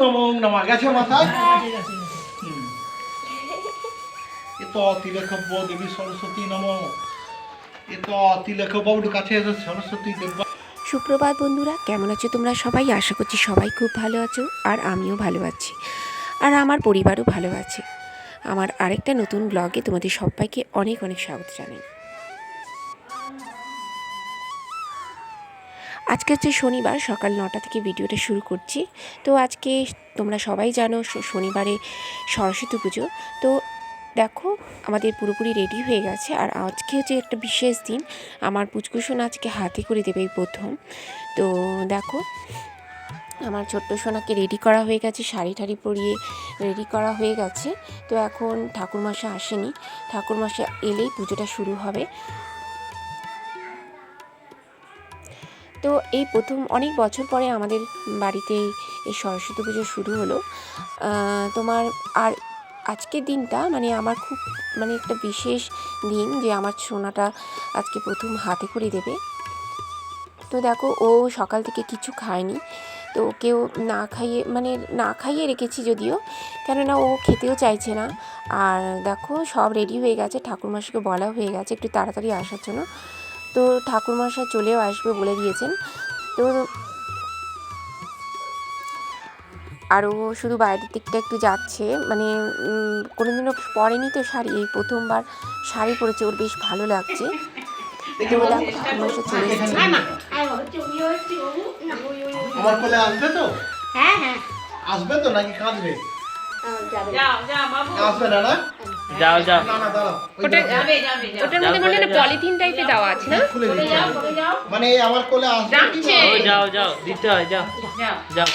নমো নমা। গেছে মাথায় হ্যাঁ, ঠিক আছে, ঠিক আছে। হুম। এ তো তিলেখব্য দেবী সরস্বতী নম। এ তো তিলেখবাবুর কাছে এসে সরস্বতী দেব সুপ্রভাত বন্ধুরা কেমন আছো তোমরা সবাই? আশা করছি সবাই খুব ভালো আছো আর আমিও ভালো আছি। আর আমার পরিবারও ভালো আছে। আমার আরেকটা নতুন ব্লগে তোমাদের সবাইকে অনেক অনেক স্বাগত জানাই। আজকে হচ্ছে শনিবার, সকাল নটা থেকে ভিডিওটা শুরু করছি। তো আজকে তোমরা সবাই জানো শনিবারে সরস্বতী পুজো। তো দেখো, আমাদের পুরোপুরি রেডি হয়ে গেছে। আর আজকে হচ্ছে একটা বিশেষ দিন। আমার পুচকুসোনা আজকে হাতে করে দেবে এই প্রথম। তো দেখো, আমার ছোট্ট সোনাকে রেডি করা হয়ে গেছে, শাড়ি টাড়ি পরিয়ে রেডি করা হয়ে গেছে। তো এখন ঠাকুরমশা আসেনি। ঠাকুরমশা এলেই পুজোটা শুরু হবে। তো এই প্রথম অনেক বছর পরে আমাদের বাড়িতে এই সরস্বতী পুজো শুরু হলো। তোমার আর আজকের দিনটা মানে আমার খুব মানে একটা বিশেষ দিন যে আমার সোনাটা আজকে প্রথম হাতে করে দেবে। তো দেখো, ও সকাল থেকে কিছু খায়নি। তো ওকেও না খাইয়ে মানে না খাইয়ে রেখেছি যদিও, কেননা ও খেতেও চাইছে না। আর দেখো, সব রেডি হয়ে গেছে। ঠাকুরমশাইকে বলা হয়ে গেছে একটু তাড়াতাড়ি আসার জন্য। তো ঠাকুরমশাই চলেও আসবে বলে দিয়েছেন। তো আরও শুধু বাইরের দিকটা একটু যাচ্ছে। মানে কোনোদিনও পরেনি তো শাড়ি। এই প্রথমবার শাড়ি পরেছে ওর বেশ ভালো লাগছে। তো দেখো ঠাকুরমশাই চলে এসেছে। আমার কোলে আসবে তো? হ্যাঁ, হ্যাঁ। আসবে তো নাকি কাঁদবে। যাও যাও ওটার মধ্যে মনে হয় পলিথিন টাইপের দেওয়া আছে না? মানে আমার কোলে আসছে যাও যাও দিতে হয় যাও। যাও। যাও।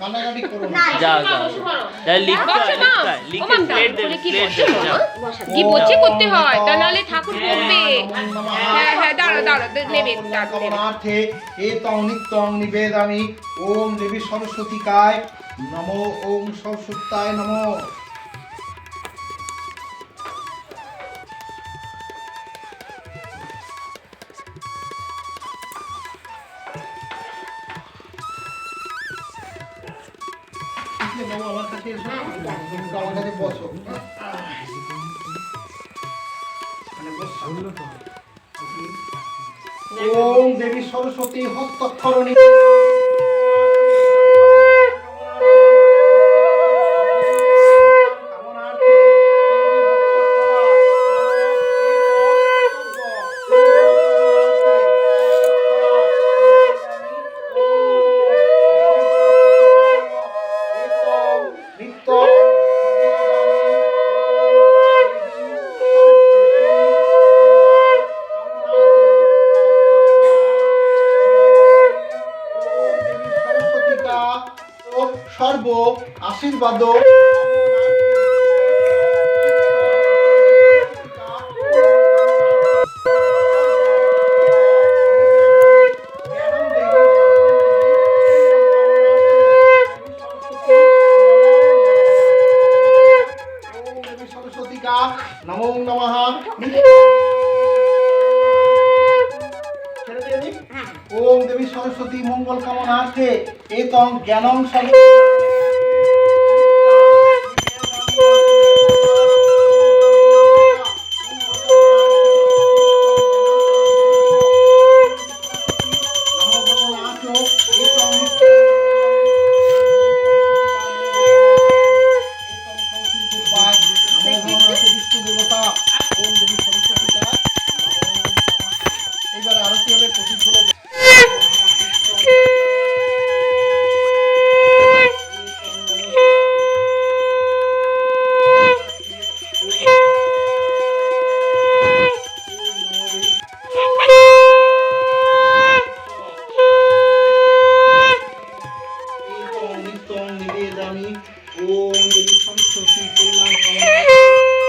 কান্নাকাটি করো না, না যাও যাও বসে লিখতে হয় লিখতে হয় লিখে প্লেট দেবে প্লেট বসে যাও কি বলছে করতে হয়? তা নাহলে ঠাকুর হ্যাঁ, হ্যাঁ হ্যাঁ দাঁড়ো দাঁড়ো নেবে দাঁড়ো নেবে। কমনার্থে নিত্যং নিবেদামি। ওম দেবী সরস্বতীকায় নমো ওম সরস্বতায় নমো। আসলে বাবু আমার কাছে এসো। একটু আমার কাছে বসো। মানে ওম দেবী সরস্বতী হস্তক্ষরণী সর্ব আশীর্বাদ। নমো নমঃ। দিই? ওম দেবী সরস্বতী মঙ্গল কামনার্থে এতং জ্ঞানং সর্ব আরতি হবে হলে নিত্যং নিবেদামি ওম দেবী সরস্বতী কল্যাণ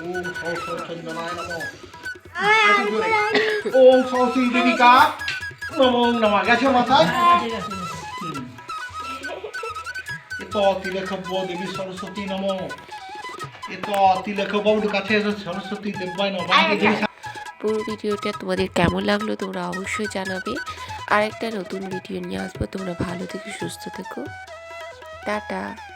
ওম সরস্বচন্দনায় নমঃ। ওম সরস্বতী দেবিকা। নমো নমঃ। গেছে মাথায়? দেবী সরস্বতী নম। কাছে সরস্বতী নম। পুরো ভিডিওটা তোমাদের কেমন লাগল তোমরা অবশ্যই জানাবে। আর একটা নতুন ভিডিও নিয়ে আসব। তোমরা ভালো থেকো সুস্থ থেকো। টাটা।